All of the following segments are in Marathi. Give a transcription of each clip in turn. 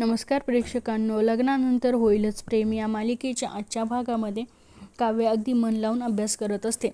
नमस्कार प्रेक्षकांनो. लग्नानंतर होईलच प्रेम या मालिकेच्या आजच्या भागामध्ये काव्य अगदी मन लावून अभ्यास करत असते.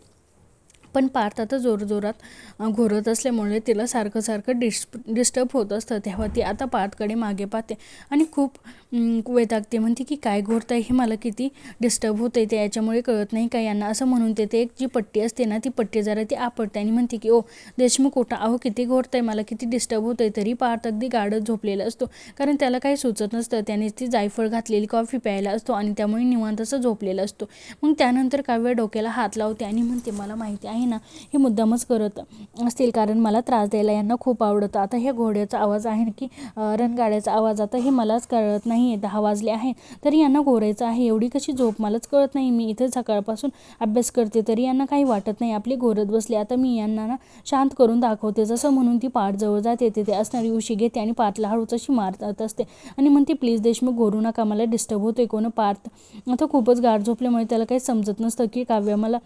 पण पार्थ आता जोरजोरात घोरत असल्यामुळे तिला सारखं सारखं डिस डिस्टर्ब होत असतं. तेव्हा ती आता पार्थकडे मागे पाहते आणि खूप वेदागते वैतागते. म्हणते की काय घोरताय? हे मला किती डिस्टर्ब होतं आहे ते याच्यामुळे कळत नाही का यांना? असं म्हणून ते एक जी पट्टी असते ना ती पट्टी जरा ती आपटते आणि म्हणते की ओ देशमुख कोटा अहो किती घोरताय? मला किती डिस्टर्ब होतं आहे तरी पार्थ अगदी गाडत झोपलेला असतो. कारण त्याला काही सुचत नसतं. त्याने ती जायफळ घातलेली कॉफी प्यायला असतो आणि त्यामुळे निवांत असं झोपलेला असतो. मग त्यानंतर काव्य डोक्याला हात लावते आणि म्हणते मला माहिती आहे ना हे मुद्दामच करत असतील. कारण मला त्रास द्यायला यांना खूप आवडतं. आता हे घोड्याचा आवाज आहे की रणगाड्याचा आवाज. आता हे मलाच कळत नाही आहे. दहा वाजले आहे तरी यांना घोरायचं आहे. एवढी कशी झोप? मलाच कळत नाही. मी इथे सकाळपासून अभ्यास करते. तरी यांना काही वाटत नाही. आपली घोरत बसले. आता मी यांना ना शांत करून दाखवते. जसं म्हणून ती पाठ जवळ जाते. तिथे असणारी उशी घेते आणि पाठला हळूच अशी मारत असते. आणि म्हणते प्लीज देशमुख घोरू नका. मला डिस्टर्ब होतोय. कोण पार्थ? आता खूपच गाढ झोपल्यामुळे त्याला काही समजत नसतं की काव्य मला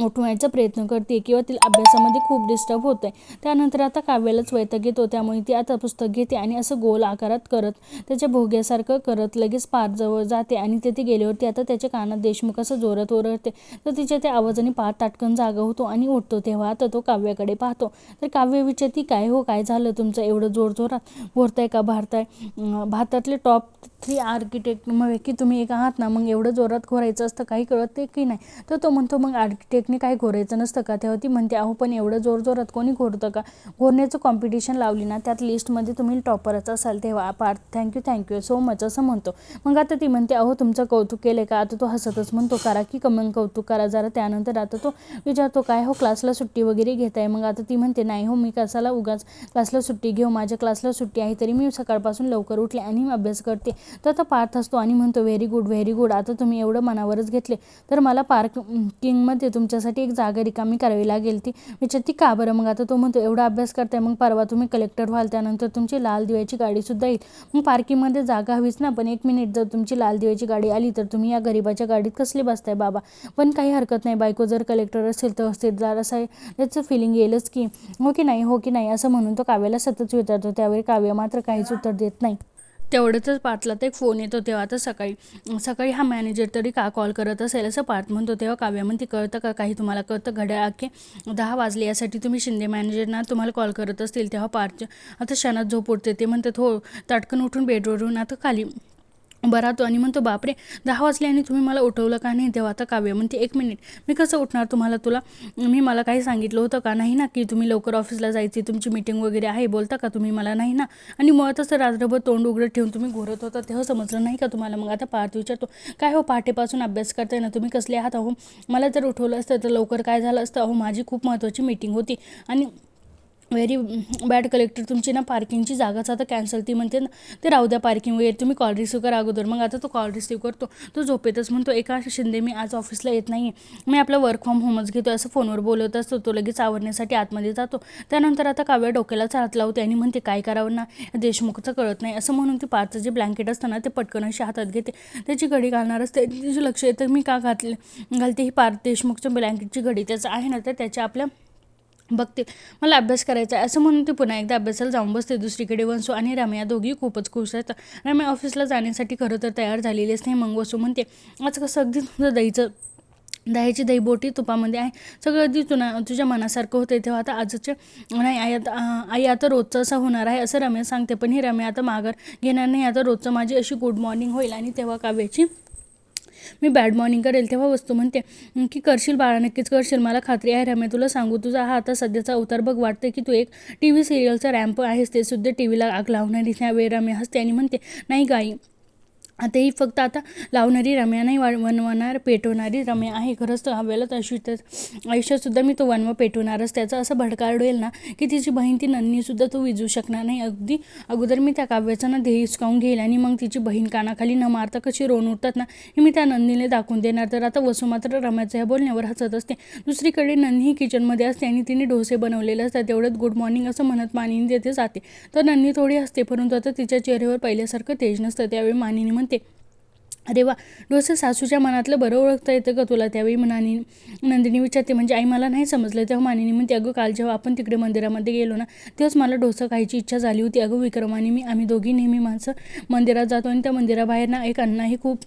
उठवायचा प्रयत्न करते किंवा तिला अभ्यासामध्ये खूप डिस्टर्ब होतं आहे त्यानंतर आता काव्यालाच वैताग येतो त्यामुळे ती आता पुस्तक घेते आणि असं गोल आकारात करत त्याच्या भोग्यासारखं करत लगेच पार जवळ जाते आणि तिथे गेल्यावरती आता त्याच्या कानात देशमुख असं जोरात ओरडते. तर तिच्या त्या आवाजाने पार ताटकन जागा होतो आणि उठतो. तेव्हा आता तो काव्याकडे पाहतो. तर काव्य विचारती काय हो काय झालं तुमचं एवढं जोरजोरात भोरताय का भारताय? भारतातले टॉप थ्री आर्किटेक्ट मग की तुम्ही एक आहात ना मग एवढं जोरात घोरायचं असतं काही कळत ते की नाही? तर तो म्हणतो मग आर्किटेक्ट आर्किटेक्टने काही घोरायचं नसतं का? तेव्हा ती म्हणते अहो पण एवढं जोर जोरात कोणी घोरतं का? घोरण्याचं कॉम्पिटिशन लावली ना त्यात लिस्टमध्ये तुम्ही टॉपरच असाल तेव्हा. Parth thank you thank you so much असं म्हणतो. मग आता ती म्हणते अहो तुमचं कौतुक केलं का? आता तो हसतच म्हणतो करा की कमन कौतुक करा जरा त्यानंतर आता तो विचारतो काय हो क्लासला सुट्टी वगैरे घेत आहे मग आता ती म्हणते नाही हो मी कसाला उगाच क्लासला सुट्टी घेऊ माझ्या क्लासला सुट्टी आहे तरी मी सकाळपासून लवकर उठले आणि मी अभ्यास करते. तर आता पार्थ असतो आणि म्हणतो व्हेरी गुड व्हेरी गुड आता तुम्ही एवढं मनावरच घेतले. तर मला पार्क किंगमध्ये तुमच्यासाठी एक जागा रिकामी करावी लागेल ती. विचारती का बरं? मग आता तो म्हणतो एवढा अभ्यास करताय मग परवा तुम्ही कलेक्टर व्हाल त्यानंतर तुमची लाल दिव्याची गाडीसुद्धा येईल. मग पार्किंगमध्ये जागा हवीच ना पण एक मिनिट जर तुमची लाल दिव्याची गाडी आली तर तुम्ही या गरिबाच्या गाडीत कसले बसताय बाबा? पण काही हरकत नाही बायको जर कलेक्टर असेल तर तहसीलदार असं आहे त्याचं फिलिंग येईलच की हो की नाही? हो की नाही? असं म्हणून तो काव्याला सतत विचारतो. त्यावेळी काव्य मात्र काहीच उत्तर देत नाही. तेवढ्यातच पार्थला ते फोन येतो तेव्हा आता सकाळी सकाळी हा मॅनेजर तरी का कॉल करत असेल असं पार्थ म्हणतो तेव्हा काव्या म्हणते कळतं का काही तुम्हाला? कळतं घड्या अख्खे दहा वाजले यासाठी तुम्ही शिंदे मॅनेजरना तुम्हाला कॉल करत असतील. तेव्हा पार्थ आता क्षणात झोप उठते. ते म्हणतात हो ताटकन उठून बेडवरून आता खाली उभा राहतो आणि म्हणतो बापरे दहा वाजले आणि तुम्ही मला उठवलं का नाही? तेव्हा आता काव्य म्हणते एक मिनिट. मी कसं उठणार तुम्हाला? तुला मी मला काही सांगितलं होतं का? नाही ना की तुम्ही लवकर ऑफिसला जायची तुमची मीटिंग वगैरे आहे बोलता का तुम्ही मला? नाही ना. आणि मुळातच रात्रभर तोंड उघडं ठेवून तुम्ही घोरत होता तेव्हा समजलं नाही का तुम्हाला? मग आता पार्थ विचारतो काय हो पहाटेपासून अभ्यास करताय ना? तुम्ही कसले आहात? अहो मला जर उठवलं असतं तर लवकर काय झालं असतं? अहो माझी खूप महत्त्वाची मीटिंग होती. आणि व्हेरी बॅड कलेक्टर तुमची ना पार्किंगची जागाच आता कॅन्सल ती म्हणते ना ते राहू द्या पार्किंग वगैरे तुम्ही कॉल रिसिव्ह करा अगोदर. मग आता तो कॉल रिसिव्ह करतो. तो झोपेतच म्हणतो एका शिंदे मी आज ऑफिसला येत नाही आहे मी आपलं वर्क फ्रॉम होमच घेतो असं फोनवर बोलत असतो. तो लगेच आवरण्यासाठी आतमध्ये जातो. त्यानंतर आता काव्या डोक्यालाच हात लावते आणि म्हणते काय करावं ना? देशमुखचं कळत नाही. असं म्हणून ती पाचचं जे ब्लँकेट असतं ना ते पटकन अशी हातात घेते. त्याची घडी घालणार असते. तिचे लक्ष येतं मी का घातले घालते ही पार देशमुखच्या ब्लँकेटची घडी? त्याचं आहे ना तर त्याच्या आपल्या बघते. मला अभ्यास करायचा आहे. असं म्हणून ती पुन्हा एकदा अभ्यासाला जाऊन बसते. दुसरीकडे वंसू आणि रम्या दोघी खूपच खुश आहेत. रम्या ऑफिसला जाण्यासाठी खरं तर तयार झालेलीच नाही मग वसू म्हणते. आज कसं अगदी तुझं दहीचं दह्याची दही बोटी तुपामध्ये आहे. सगळं अगदी तुला तुझ्या मनासारखं होते तेव्हा आता आजचे नाही आई आता आई आता रोजचं असं होणार आहे असं रम्या सांगते. पण ही रम्या आता माघार घेणार नाही. आता रोजचं माझी अशी गुड मॉर्निंग होईल आणि तेव्हा काव्याची मी बॅड मॉर्निंग करेल तेव्हा वस्तू म्हणते की करशील बाळा नक्कीच करशील. मला खात्री आहे रम्या तुला सांगू तुझा हा आता सध्याचा अवतार बघ. वाटतं की तू एक टी व्ही सिरियलचा रॅम्प आहेस ते सुद्धा टी व्हीला आग लावणारी त्यावेळी रम्या हसते आणि म्हणते नाही गाई आताही फक्त आता लावणारी रम्या नाही वा वनवणार पेटवणारी रम्या आहे. खरंच तर हवेला तशी तर आयुष्यातसुद्धा मी तो वनवा पेटवणारच. त्याचा असं भडकाळ होईल ना की तिची बहीण ती नन्नीसुद्धा तो विजू शकणार नाही. अगदी अगोदर मी त्या काव्याचं ना ध्येय हिसकावून घेईल आणि मग तिची बहीण कानाखाली न मारता कशी रोन उठतात ना हे मी त्या नंदीने दाखवून देणार. तर आता वसू मात्र रम्याच्या ह्या बोलण्यावर हसत असते. दुसरीकडे नन्ही ही किचनमध्ये असते आणि तिने डोसे बनवलेले असतात. तेवढ्यात गुड मॉर्निंग असं म्हणत मानिनी तेथे जाते. तर नन्नी थोडी असते परंतु आता तिच्या चेहऱ्यावर पहिल्यासारखं तेज नसतं. त्यावेळी मानिनी म्हणते अरे वा डोसं सासूच्या मनातलं बरं ओळखता येतं का तुला. त्यावेळी म्हणानी नंदिनी विचारते म्हणजे आई मला नाही समजलं. तेव्हा मानिनी म्हणते अगं काल जेव्हा आपण तिकडे मंदिरामध्ये गेलो ना तेव्हाच मला डोसं खायची इच्छा झाली होती. अगं विक्रमाने मी आम्ही दोघी नेहमी माणसं मंदिरात जातो आणि त्या मंदिराबाहेर ना एक अण्णाही खूप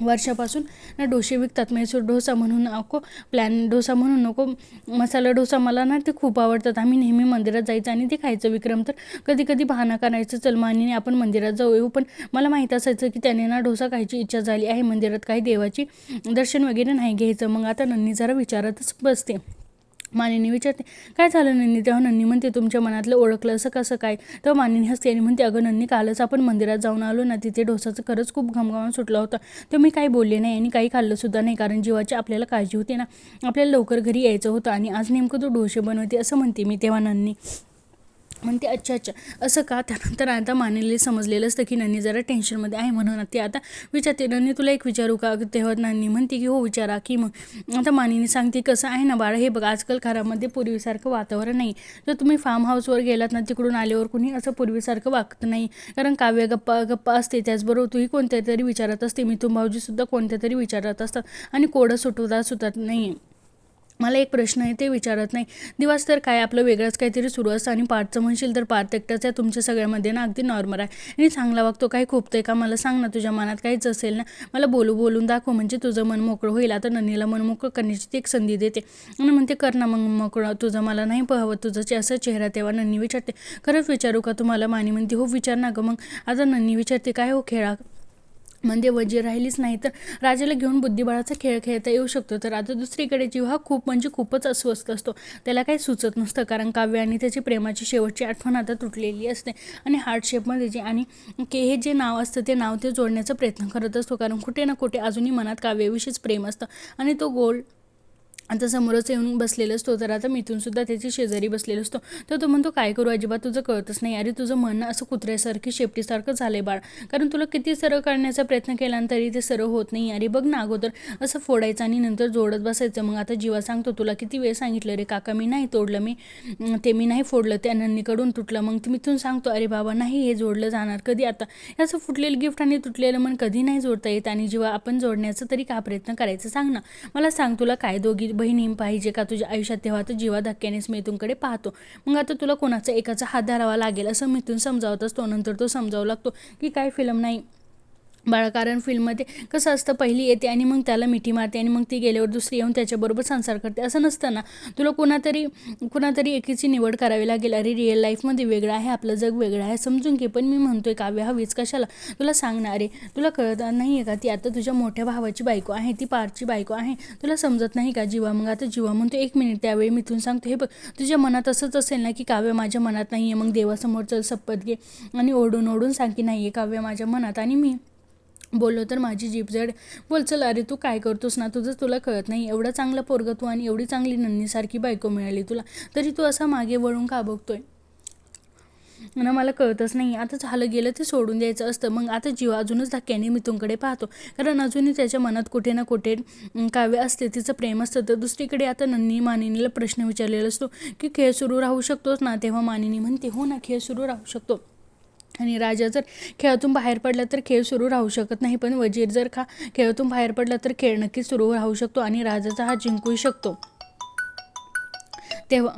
वर्षापासून ना डोसे विकतात. म्हणजे म्हैसूर डोसा म्हणून नको प्लॅन डोसा म्हणून नको. मसाला डोसा मला ना ते खूप आवडतात. आम्ही नेहमी मंदिरात जायचं आणि ते खायचं. विक्रम तर कधी कधी बहाना करायचं चल मानीने आपण मंदिरात जाऊ येऊ. पण मला माहीत असायचं की त्याने ना डोसा खायची इच्छा झाली आहे. मंदिरात काही देवाची दर्शन वगैरे नाही घ्यायचं. मग आता नन्नी जरा विचारतच बसते. मानिनी विचारते काय झालं नन्नी तेव्हा नन्नी म्हणते तुमच्या मनातलं ओळखलं असं कसं काय? तेव्हा मानिनी हसते आणि म्हणते अगं नन्नी कालच आपण मंदिरात जाऊन आलो ना तिथे डोसाचं खरंच खूप घमघमाट सुटला होता. तर मी काही बोलले नाही आणि काही खाल्लंसुद्धा नाही कारण जीवाची आपल्याला काळजी होती ना. आपल्याला लवकर घरी यायचं होतं आणि आज नेमकं तू डोसे बनवते असं म्हणते मी तेव्हा नन्नी म्हणते अच्छा अच्छा. असं का? त्यानंतर आता मानेले समजलेलं असतं की नानी जरा टेन्शनमध्ये आहे म्हणून. ती आता विचारते नानी तुला एक विचारू का? तेव्हा नानी म्हणते की हो विचारा की मग. आता मानिनी सांगते कसं आहे ना बाळा हे बघ आजकाल घरामध्ये पूर्वीसारखं वातावरण नाही. जर तुम्ही फार्म हाऊसवर गेलात ना तिकडून आल्यावर कुणी असं पूर्वीसारखं वागत नाही. कारण काव्य गप्पा गप्पा असते त्याचबरोबर तूही कोणत्या तरी विचारत असते. मिथुन भाऊजीसुद्धा कोणत्या तरी विचारत असतात. आणि कोडं सुटवता सुटत नाही मला एक प्रश्न आहे ते विचारत नाही. दिवस तर काय आपलं वेगळंच काहीतरी सुरू असतं आणि पार्थचं म्हणशील तर पार्थ एकटाच आहे तुमच्या सगळ्यामध्ये ना अगदी नॉर्मल आहे. आणि चांगला वागतो काय आहे का? मला सांग ना तुझ्या मनात काहीच असेल ना? मला बोलू बोलून दाखव म्हणजे तुझं मन मोकळं होईल. आता ननीला मन मोकळं करण्याची ती एक संधी देते. आणि म्हणते कर ना मग मोकळं तुझं मला नाही पहावं तुझं असं चेहरा तेव्हा नन्नी विचारते. खरंच विचारू का तुम्हाला? मानी म्हणते हो विचार ना गं मग. आता नन्नी विचारते काय हो खेळा म्हणजे वजीर राहिलीच नाही तर राजाला घेऊन बुद्धिबळाचा खेळ खेळता येऊ शकतो. तर आता दुसरीकडे जीव हा खूप म्हणजे खूपच अस्वस्थ असतो. त्याला काही सुचत नसतं कारण काव्य आणि त्याची प्रेमाची शेवटची आठवण आता तुटलेली असते. आणि हार्ट शेपमध्ये जे आणि के हे जे नाव असतं ते नाव ते जोडण्याचा प्रयत्न करत असतो. कारण कुठे ना कुठे अजूनही मनात काव्याविषयीच प्रेम असतं. आणि तो गोल आता समोरच येऊन बसलेलं असतो तर आता मिथूनसुद्धा त्याची शेजारी बसलेला असतो. तर तो म्हणतो काय करू अजिबात? तुझं कळतच नाही. अरे तुझं म्हणणं असं कुत्र्यासारखी शेपटीसारखं झालं आहे बाळ. कारण तुला किती सरळ करण्याचा प्रयत्न केला तरी ते सरळ होत नाही. अरे बघ ना अगोदर असं फोडायचं आणि नंतर जोडत बसायचं. मग आता जीवा सांगतो तुला किती वेळ सांगितलं रे काका मी नाही तोडलं. मी ते मी नाही फोडलं. त्या नंदीकडून तुटलं. मग ते मिथून सांगतो अरे बाबा नाही हे जोडलं जाणार कधी आता? असं फुटलेलं गिफ्ट आणि तुटलेलं मन कधी नाही जोडता येत आणि जेव्हा आपण जोडण्याचा तरी का प्रयत्न करायचं? सांग ना. मला सांग तुला काय दोघी बहीण पाहिजे का तुझ्या आयुष्यात तेव्हा तर जीवा धक्क्यानेच मिथूनकडे पाहतो. मग आता तुला कोणाचा एकाचा हात धरावा लागेल असं मिथून समजावत असतो नंतर तो समजावू लागतो की काय फिल्म नाही. बाळकारण फिल्ममध्ये कसं असतं पहिली येते आणि मग त्याला मिठी मारते आणि मग ती गेल्यावर दुसरी येऊन त्याच्याबरोबर संसार करते. असं नसतं ना. तुला कुणातरी कुणातरी एकीची निवड करावी लागेल. अरे रिअल लाईफमध्ये वेगळं आहे आपलं जग वेगळं आहे समजून घे. पण मी म्हणतोय काव्य हवीच कशाला? तुला सांगणार अरे तुला कळत नाही आहे का ती आता तुझ्या मोठ्या भावाची बायको आहे ती पारची बायको आहे. तुला समजत नाही का जीवा मग आता जीवा म्हणतो एक मिनिट त्यावेळी मिथून सांगतो. हे बघ तुझ्या मनात असंच असेल ना की काव्य माझ्या मनात नाही आहे मग देवासमोर चल शपथ घे. आणि ओढून ओढून सांग की नाही आहे काव्य माझ्या मनात. आणि मी बोललो तर माझी जीप जड. बोल चल अरे तू काय करतोस ना तुझं तुला कळत नाही. एवढं चांगलं पोरग तू आणि एवढी चांगली नन्नीसारखी बायको मिळाली तुला तरी तू असा मागे वळून का बघतोय? ना मला कळतच नाही. आता झालं गेलं ते सोडून द्यायचं असतं. मग आता जीव अजूनच धक्क्याने मिथूनकडे पाहतो. कारण अजूनही त्याच्या मनात कुठे ना कुठे काव्य असते. तिचं प्रेम असतं. तर दुसरीकडे आता नन्नी मानिनीला प्रश्न विचारलेला असतो की खेळ सुरू राहू शकतोच ना? तेव्हा मानिनी म्हणते हो ना खेळ सुरू राहू शकतो. आणि राजा जर खेळातून बाहेर पडला तर खेळ सुरू राहू शकत नाही पण वजीर जर का खेळातून बाहेर पडला तर खेळ नक्कीच सुरू राहू शकतो आणि राजाचा हा जिंकू शकतो. तेव्हा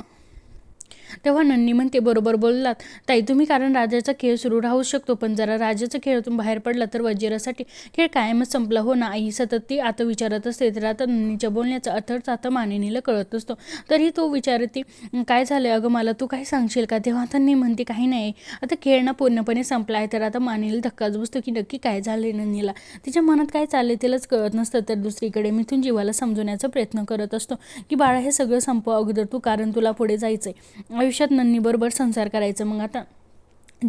तेव्हा नन्नी म्हणते बरोबर बोललात. ताई तुम्ही कारण राजाचा खेळ सुरू राहू शकतो पण जरा राजाचा खेळातून बाहेर पडला तर वजिरासाठी खेळ कायमच संपला. हो ना आई सतत ती आता विचारत असते तर आता नन्नीच्या बोलण्याचा अर्थच आता मानिनीला कळत असतो तरी तो विचारते काय झालं अगं मला तू काय सांगशील का? तेव्हा नन्नी म्हणते काही नाही. आता खेळ ना पूर्णपणे संपला आहे तर आता मानिनीला धक्काच बसतो की नक्की काय झालं नन्नीला? तिच्या मनात काय चालले तिलाच कळत नसतं तर दुसरीकडे मिथून जीवाला समजवण्याचा प्रयत्न करत असतो की बाळा हे सगळं संपव. अगोदर तू कारण तुला पुढे जायचंय. आयुष्यात नन्नीबरोबर संसार करायचं मग आता?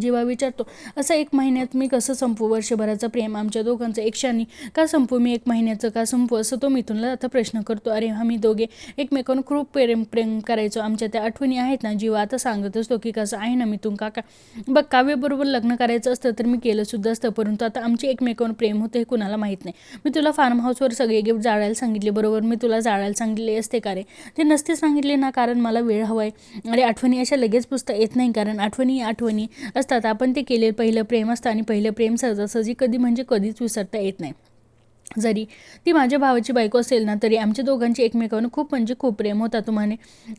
जेव्हा विचारतो असं एक महिन्यात मी कसं संपू? वर्षभराचं प्रेम आमच्या दोघांचं एक क्षणी का संपू मी एक महिन्याचं? का संपू? असं तो मिथुनला आता प्रश्न करतो. अरे आम्ही दोघे एकमेकांना खूप प्रेम प्रेम करायचो. आमच्या त्या आठवणी आहेत ना जीवा आता सांगत असतो की कसं आहे ना मिथून काका? बघ काव्यबरोबर लग्न करायचं असतं तर मी केलं सुद्धा असतं परंतु आता आमचे एकमेकांवर प्रेम होतं हे कुणाला माहीत नाही. मी तुला फार्म हाऊसवर सगळे गिफ्ट जाळायला सांगितले बरोबर? मी तुला जाळायला सांगितले असते का रे? ते नसते सांगितले ना कारण मला वेळ हवा आहे अरे आठवणी अशा लगेच पुसता येत नाही कारण आठवणी आठवणी असतात आपण ते केले पहिलं प्रेम असतं आणि पहिलं प्रेम सहजासहजी कधी म्हणजे कधीच विसरता येत नाही. जरी ती माझ्या भावाची बायको असेल ना तरी आमच्या दोघांची एकमेकांवर खूप म्हणजे खूप प्रेम होता. तुम्हाने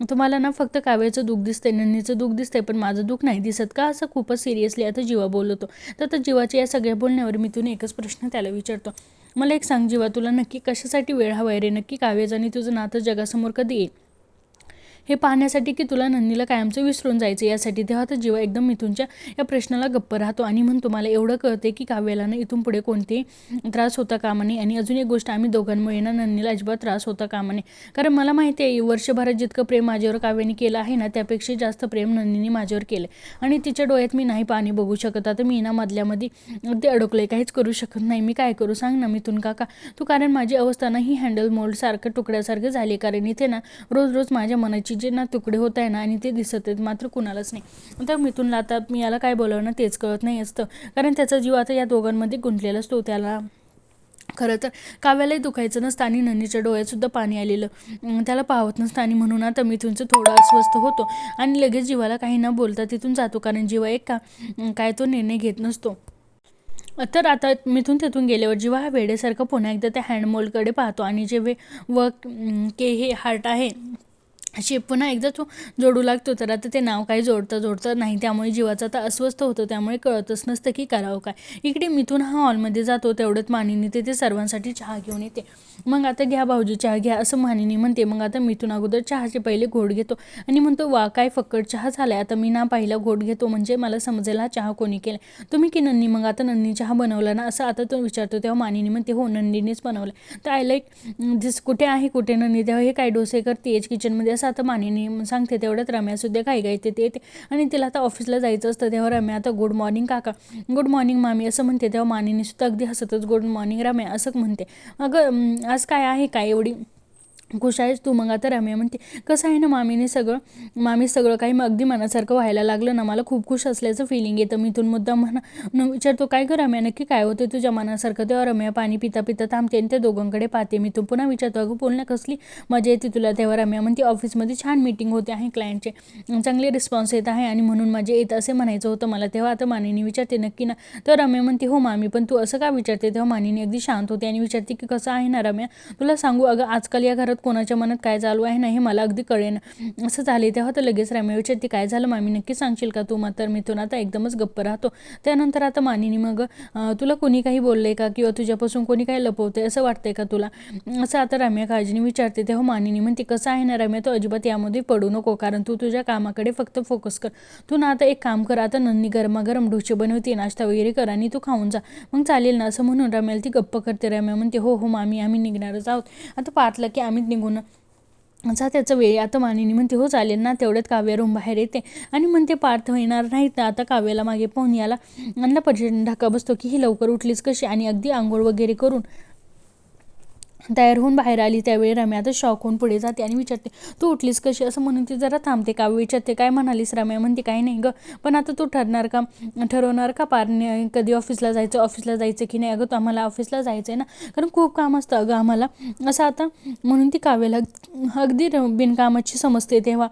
तुम्हाला ना फक्त काव्याचं दुःख दिसतंय नन्नीचं दुःख दिसतंय पण माझं दुःख नाही दिसत का? असं खूपच सिरियसली आता जीवा बोलतो तर आता जीवाच्या या सगळ्या बोलण्यावर मी तुने एकच प्रश्न त्याला विचारतो. मला एक सांग जीवा तुला नक्की कशासाठी वेळ हवा आहे रे? नक्की काव्याचं आणि तुझं नातं जगासमोर कधी येईल? हे पाहण्यासाठी की तुला नंदीला कायमचं विसरून जायचं यासाठी तेव्हा तर जीवा एकदम मिथूनच्या या प्रश्नाला गप्प राहतो. आणि म्हणतो मला एवढं कळते की काव्याला ना इथून पुढे कोणतेही त्रास होता कामा नये. आणि अजून एक गोष्ट आम्ही दोघांमुळे ना नंदीला अजिबात त्रास होता कामा नये. कारण मला माहिती आहे वर्षभरात जितकं प्रेम माझ्यावर काव्याने केलं आहे ना त्यापेक्षा जास्त प्रेम नंदीने माझ्यावर केलं आणि तिच्या डोळ्यात मी नाही पाणी बघू शकत. आता मी ना मधल्यामध्ये ते अडकले काहीच करू शकत नाही. मी काय करू? सांग ना मिथून काका. तू कारण माझी अवस्था ना ही हँडल मोल्डसारखं तुकड्यासारखं झाली कारण इथे ना रोज रोज माझ्या मनाची जे ना तुकडे होत आहे ना आणि ते दिसत आहेत मात्र कुणालाच नाही. तर मिथूनला आता मी याला काय बोलावं तेच कळत नाही असतं. कारण त्याचा जीव आता या दोघांमध्ये गुंतलेला असतो त्याला. खरं तर काव्यालाही दुखायचं नसतं आणि नंदीच्या डोळ्यातसुद्धा पाणी आलेलं. त्याला पाहत नसतं आणि म्हणून आता मिथूनचं थोडं अस्वस्थ होतो. आणि लगेच जीवाला काही न बोलता तिथून जातो कारण जीवा एक का काय तो निर्णय घेत नसतो. तर आता मिथून तिथून गेल्यावर जीवा हा वेडेसारखं पुन्हा एकदा त्या हँडमोलकडे पाहतो. आणि जे वे व के हे हार्ट आहे शेप पुन्हा एकदा तो जोडू लागतो तर आता ते नाव काही जोडतं जोडतं नाही. त्यामुळे जीवाचं आता अस्वस्थ होतं त्यामुळे कळतच नसतं की करावं काय. इकडे मिथून हा हॉलमध्ये जातो तेवढ्यात मानिनी ते सर्वांसाठी चहा घेऊन येते. मग आता घ्या भाऊजी चहा घ्या असं मानिनी म्हणते. मग आता मिथून अगोदर चहाचे पहिले घोट घेतो. आणि म्हणतो वा काय फक्कड चहा झाला आता मी ना पहिला घोट घेतो म्हणजे मला समजेल हा चहा कोणी केला तुम्ही की नंदी मग आता नंदी चहा बनवला ना? असं आता तो विचारतो. तेव्हा मानिनी म्हणते हो नंदीनेच बनवलं तर आय लाईक दिस कुठे आहे कुठे नंदी तेव्हा हे काय डोसे करते? एज किचनमध्ये असं आता मानिनी सांगते तेवढ्यात रम्यासुद्धा काही काही तिथे येते आणि तिला आता ऑफिसला जायचं असतं तेव्हा रम्या आता गुड मॉर्निंग काका. गुड मॉर्निंग मामी असं म्हणते तेव्हा मानिनी सुद्धा अगदी हसतच गुड मॉर्निंग रम्या असं म्हणते. अगं आज काय आहे काय एवढी? खुश आहेस तू? मग आता रम्या म्हणते कसं आहे ना मामीने सगळं? मामी सगळं काही मग अगदी मनासारखं व्हायला लागलं ना मला खूप खुश असल्याचं फिलिंग येतं. मी इथून मुद्दाम म्हणा न विचारतो काय गं रम्या नक्की काय होते तुझ्या मनासारखं? तेव्हा रम्या पाणी पिता पिता थांबते आणि त्या दोघांकडे पाहते. मी तू पुन्हा विचारतो अगं बोलण्या कसली मजा येते तुला? तेव्हा रम्या म्हणते ऑफिसमध्ये छान मीटिंग होते आहे क्लायंटचे चांगले रिस्पॉन्स येत आहे आणि म्हणून माझे येत असे म्हणायचं होतं मला. तेव्हा आता मानिनी विचारते नक्की ना? तर रम्या म्हणते हो मामी पण तू असं का विचारते? तेव्हा मानिनी अगदी शांत होते आणि विचारते की कसं आहे ना रम्या? तुला सांगू अगं आजकाल या घरात कोणाच्या मनात काय चालू आहे ना हे मला अगदी कळेन. असं झाले तेव्हा तर लगेच रम्या विचारते काय झालं मामी नक्की सांगशील का तू? मात्र मिथून आता एकदमच गप्प राहतो. त्यानंतर आता मानिनी मग तुला कोणी काही बोललंय का? किंवा तुझ्यापासून कोणी काही लपवतंय? असं वाटतंय का तुला? असं आता रम्या काळजीने विचारते. तेव्हा मानिनी म्हणते कसं आहे ना रम्या? तू अजिबात यामध्ये पडू नको. कारण तू तुझ्या कामाकडे फक्त फोकस कर. तू ना आता एक काम कर. आता नंदी गरमागरम ढोचे बनवते नाश्ता वगैरे कर आणि तू खाऊन जा. मग चालेल ना? असं म्हणून रम्याला ती गप्प करते. रम्या म्हणते हो हो मामी आम्ही निघणारच आहोत. आता पाहतलं की आम्ही निघून. असा त्याचं वेळ आता मानिनी म्हणते हो चालेल ना तेवढ्यात काव्य रूम बाहेर येते. आणि म्हणते पार्थ येणार नाही तर आता काव्याला मागे पाहून याला आणला पर्यटन ढाका बसतो की ही लवकर उठलीच कशी? आणि अगदी आंघोळ वगैरे करून तयार होऊन बाहेर आली त्यावेळी रम्या आता शॉक होऊन पुढे जाते आणि विचारते तू उठलीस कशी? असं म्हणून ती जरा थांबते. का विचारते काय म्हणालीस रम्या? म्हणते काही नाही ग. पण आता तू ठरणार का? ठरवणार का पारने कधी ऑफिसला जायचं? ऑफिसला जायचं की नाही? अगं तू आम्हाला ऑफिसला जायचं आहे ना. कारण खूप काम असतं अगं आम्हाला. असं आता म्हणून ती काव्याला अगदी र- बिनकामाची समजते तेव्हा.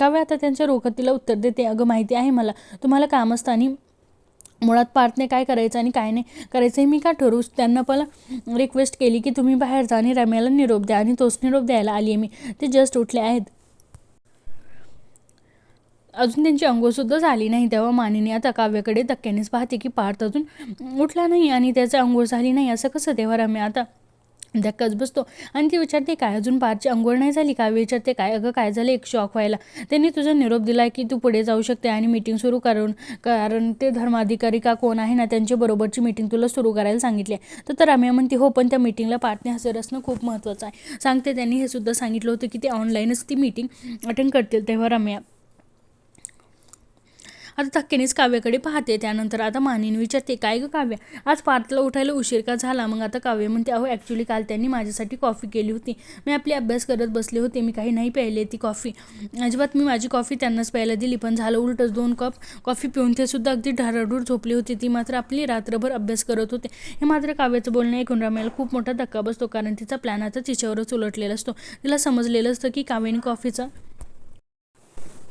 काव्या आता त्यांच्या रोखतीला तिला उत्तर देते अगं माहिती आहे मला. तुम्हाला काम असतं आणि मुळात पार्थने काय करायचं आणि काय नाही करायचं हे मी का ठरवू? त्यांना पण रिक्वेस्ट केली की तुम्ही बाहेर जा आणि रम्याला निरोप द्या आणि तोच निरोप द्यायला आली आहे मी. ते जस्ट उठले आहेत. अजून त्यांची अंघोळसुद्धा झाली नाही तेव्हा मानिनी आता काव्याकडे धक्क्यानेच पाहते की पार्थ अजून उठला नाही आणि त्याचं अंघोळ झाली नाही असं कसं तेव्हा रम्या? आता धक्काच बसतो. आणि ती विचारते काय अजून पारची अंघोळ नाही झाली का? विचारते काय? अगं काय झालं? एक शॉक व्हायला. त्यांनी तुझा निरोप दिला की तू पुढे जाऊ शकते आणि मीटिंग सुरू करून कारण ते धर्माधिकारी का कोण आहे ना त्यांच्या बरोबरची मीटिंग तुला सुरू करायला सांगितली आहे. तर तर रम्या म्हणते हो पण त्या मीटिंगला पार्टने हजर असणं खूप महत्त्वाचं आहे. सांगते त्यांनी हे सुद्धा सांगितलं होतं की ते ऑनलाईनच ती मीटिंग अटेंड करतील तेव्हा रम्या. आता धक्क्यानेच काव्याकडे पाहते. त्यानंतर आता मानेने विचारते काय गं काव्य? आज पार्थला उठायला उशीर का झाला? मग आता काव्य म्हणते अहो ॲक्च्युली काल त्यांनी माझ्यासाठी कॉफी केली होती. मी आपली अभ्यास करत बसले होते. मी काही नाही प्यायले ती कॉफी अजिबात मी माझी कॉफी त्यांनाच प्यायला दिली. पण झालं उलटच दोन कप कॉफी पिऊन ते सुद्धा अगदी ढाराडूर झोपली होती. ती मात्र आपली रात्रभर अभ्यास करत होते. हे मात्र काव्याचं बोलणं ऐकून रम्याला खूप मोठा धक्का बसतो. कारण तिचा प्लॅन आता तिच्यावरच उलटलेला असतो. तिला समजलेलं असतं की काव्याने कॉफीचा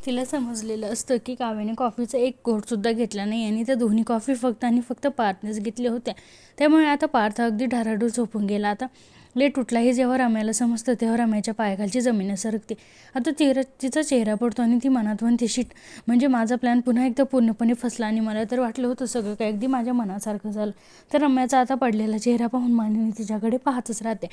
तिला समजलेलं असतं की काव्याने कॉफीचा एक घोटसुद्धा घेतला नाही आणि त्या दोन्ही कॉफी फक्त आणि फक्त पार्थनेच घेतल्या होत्या. त्यामुळे आता पार्थ अगदी ढाराडूर झोपून गेला. आता लेट उठलाही जेव्हा रम्याला समजतं तेव्हा रम्याच्या पायाखालची जमीन सरकते. आता तिरा तिचा चेहरा पडतो आणि ती मनात म्हणते शिट म्हणजे माझा प्लॅन पुन्हा एकदा पूर्णपणे फसला आणि मला तर वाटलं होतं सगळं काय अगदी माझ्या मनासारखं झालं. तर रम्याचा आता पडलेला चेहरा पाहून मानिनी तिच्याकडे पाहतच राहते.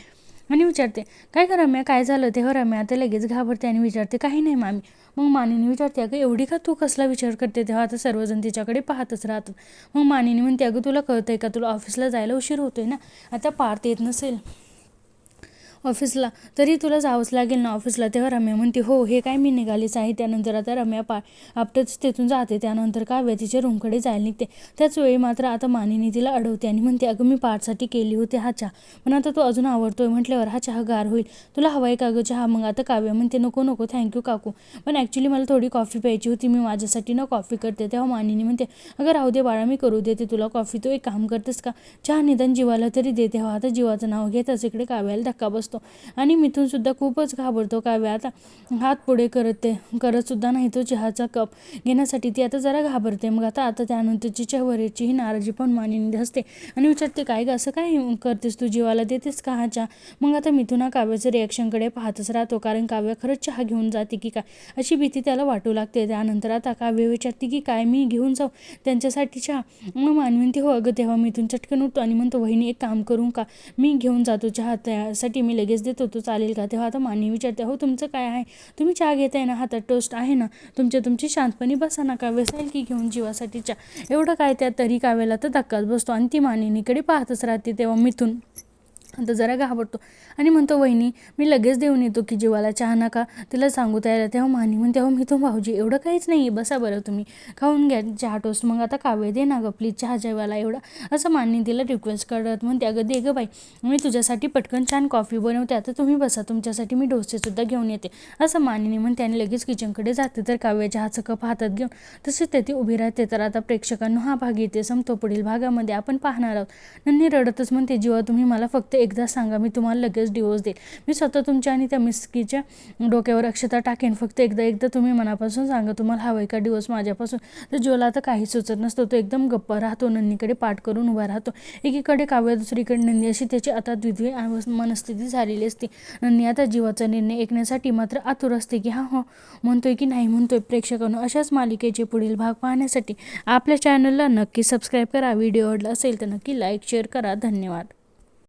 आणि विचारते काय का रम्या काय झालं तेव्हा रम्या आता लगेच घाबरते आणि विचारते काही नाही मामी. मग मानिनी विचारते अगं एवढी का तू कसला विचार करते? तेव्हा आता सर्वजण तिच्याकडे पाहतच राहतात. मग मानिनी म्हणते अगं तुला कळतंय का? तुला ऑफिसला जायला उशीर होतोय ना? आता पार्थ येत नसेल. ऑफिसला. तरी तुला जावंच लागेल ना ऑफिसला. तेव्हा रम्या म्हणते हो हे काय मी निघालीच आहे. त्यानंतर आता रम्या पा आपटच तिथून जाते. त्यानंतर काव्या तिच्या रूमकडे जायला निघते. त्याच वेळी मात्र आता मानिनी तिला अडवते आणि म्हणते अगं मी पार्टसाठी केली होती हा चहा. पण आता तो अजून आवडतोय म्हटल्यावर हा चहा गार होईल. तुला हवाय का गं चहा? मग आता काव्या म्हणते नको नको थँक्यू काकू. पण ॲक्च्युली मला थोडी कॉफी प्यायची होती. मी माझ्यासाठी ना कॉफी करते. तेव्हा मानिनी म्हणते अगं राहू दे बाळा मी करू देते तुला कॉफी तू एक काम करतेस का? चहा निदान जीवाला तरी दे तेव्हा हो, आता जीवाचं नाव घेताच. इकडे काव्याला धक्का बसतो. आणि मिथूनसुद्धा खूपच घाबरतो. काव्य आता हात पुढे करत करतसुद्धा करत सुद्धा नाही तो चहाचा कप. घेण्यासाठी ती आता जरा घाबरते. मग आता आता त्यानंतरची चहावरची ही नाराजी पण मानिनी असते. आणि विचारते काय गं असं काय करतेस तू? जीवाला देतेस का हा चहा? मग आता मिथुना काव्याचं रिॲक्शनकडे पाहतच राहतो. कारण काव्य खरंच चहा घेऊन जाते की काय? अशी भीती त्याला वाटू लागते. त्यानंतर आता काव्य विचारते की काय मी घेऊन जाऊ त्यांच्यासाठी चहा? मग मानविनती हो अगं तेव्हा मिथून चटकन उठतो आणि म्हणतो वहिनी एक काम करू का? मी घेऊन जातो चहा. त्यासाठी मी लगेच देतो तो चालेल का? तेव्हा आता मान्य विचारते हो तुमचं काय आहे? तुम्ही चहा घेताय ना? हातात टोस्ट आहे ना? तुमच्या तुमची शांतपणे बसा ना काव्य की घेऊन जीवासाठी चहा. एवढं काय त्या तरी काव्याला तर धक्काच बसतो आणि ती मानिनीकडे पाहतच राहते तेव्हा मिथून. आता जरा घाबरतो. आणि म्हणतो वहिनी मी लगेच देऊन येतो की जीवाला चहा नका. तिला सांगू तयार तेव्हा मानी म्हणते हो मी तो भाऊजी एवढं काहीच नाही बसा बरं तुम्ही. खाऊन घ्या चहा टोस्ट. मग आता कावे दे ना गं प्लीज चहा जेवायला एवढा. असं मानी तिला रिक्वेस्ट करत म्हणते अगं दे गं बाई. मी तुझ्यासाठी पटकन छान कॉफी बनवते. आता तुम्ही बसा. तुमच्यासाठी मी डोसेसुद्धा घेऊन येते. असं मानिनी म्हणते आणि लगेच किचनकडे जाते. तर काव्य चहाचं कप हातात घेऊन तसेच तेथे उभी राहते. तर आता प्रेक्षकांना हा भाग येते. संपतो पुढील भागामध्ये आपण पाहणार आहोत. नन्नी रडतच म्हणते जेव्हा तुम्ही मला फक्त एकदा सांगा मी तुम्हाला लगेच डिवोर्स देईल. मी स्वतः तुमच्या आणि त्या मिस्कीच्या डोक्यावर अक्षता टाकेन. फक्त एकदा एकदा तुम्ही मनापासून सांगा तुम्हाला हवं आहे का डिवोर्स माझ्यापासून? तर ज्योला आता काही सुचत नसतो. तो एकदम गप्पा राहतो नंदीकडे पाठ करून उभा राहतो. एकीकडे काव्य दुसरीकडे नंदी अशी त्याची आता द्विद्वी मनस्थिती झालेली असते. नंदी आता जीवाचा निर्णय ऐकण्यासाठी मात्र आतुर असते की हा हो म्हणतोय की नाही म्हणतोय प्रेक्षकांनो. अशाच मालिकेचे पुढील भाग पाहण्यासाठी आपल्या चॅनलला नक्की सबस्क्राईब करा. व्हिडिओ आवडला असेल तर नक्की लाईक शेअर करा. धन्यवाद.